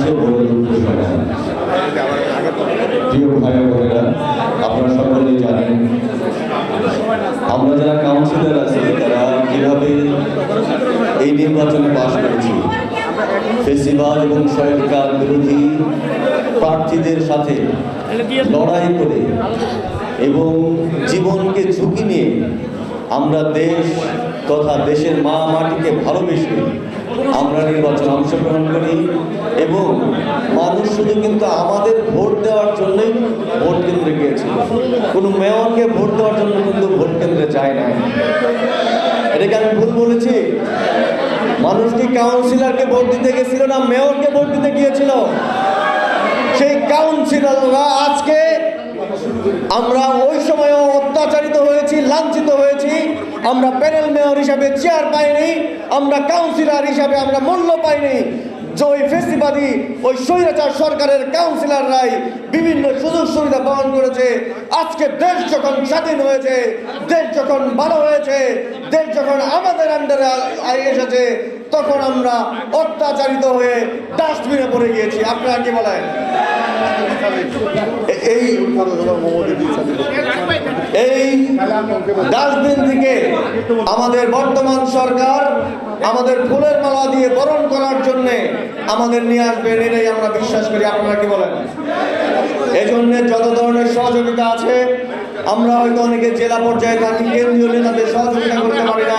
চেয়ে বড় দুঃখ সমাধান প্রিয় আপনারা সকলেই জানেন, আমরা যারা কাউন্সিলর আছি, তারা কীভাবে এই নির্বাচনে পাশ করেছি। ফেসিবাদ এবং সরকার বিরোধী প্রার্থীদের সাথে লড়াই করে এবং জীবনকে ঝুঁকি নিয়ে আমরা দেশ তথা দেশের মা মাটিকে ভালোবেসে আমরা নির্বাচনে অংশগ্রহণ করি এবং মানুষ শুধু কিন্তু আমাদের ভোট দেওয়ার জন্যই ভোট কেন্দ্রে গিয়েছিল। কোনো মেয়রকে ভোট দেওয়ার জন্য কিন্তু ভোট কেন্দ্রে যায় না এটাকে আমি ভুল বলেছি? মানুষ কি কাউন্সিলরকে ভোট দিতে গেছিল না মেয়রকে ভোট দিতে গিয়েছিল? সেই কাউন্সিলররা আজকে আমরা ওই সময়ও আমরা প্যানেল মেয়র হিসাবে চেয়ার পাইনি, আমরা কাউন্সিলর হিসাবে আমরা মূল্য পাইনি। যে ওই ফেস্টিবাদী ওই স্বৈরাচার সরকারের কাউন্সিলররাই বিভিন্ন সুযোগ সুবিধা বহন করেছে। আজকে দেশ যখন স্বাধীন হয়েছে, দেশ যখন ভালো হয়েছে, দেশ যখন আমাদের আন্ডারে এসেছে, তখন আমরা অত্যাচারিত হয়ে ডাস্টবিনে পড়ে গিয়েছি। আপনারা কি বলেন? এই এই ডাস্টবিন থেকে আমাদের বর্তমান সরকার আমাদের ফুলের মালা দিয়ে বরণ করার জন্য আমাদের নিয়ে আসবেন, এটাই আমরা বিশ্বাস করি। আপনারা কি বলেন? এজন্য যত ধরনের সহযোগিতা আছে, আমরা হয়তো অনেকে জেলা পর্যায়ে থাকি, কেন্দ্রীয় নেতাদের সহযোগিতা করতে পারি না।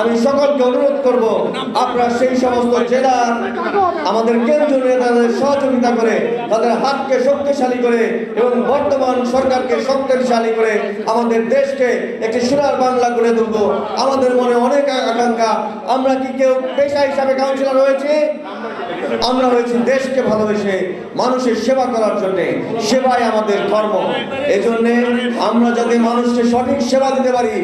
আমি সকলকে অনুরোধ করব আপনারা সেই সমস্ত জেলা আমাদের কেন্দ্রীয় নেতাদের সহযোগিতা করে, তাদের হাতকে শক্তিশালী করে এবং বর্তমান সরকারকে শক্তিশালী করে আমাদের দেশকে একটি সোনার বাংলা করে তুলব। আমাদের মনে অনেক আকাঙ্ক্ষা। আমরা কি কেউ পেশা হিসাবে কাউন্সিলর হয়েছে? আমরা হয়েছি দেশকে ভালোবেসে মানুষের সেবা করার জন্য। সেবাই আমাদের কর্ম। এই জন্য আমরা যাতে মানুষকে সঠিক সেবা দিতে পারি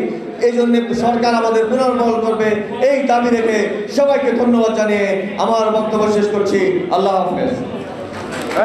এই জন্য সরকার আমাদের পুনর্বল করবে, এই দাবি রেখে সবাইকে ধন্যবাদ জানিয়ে আমার বক্তব্য শেষ করছি আল্লাহ হাফেজ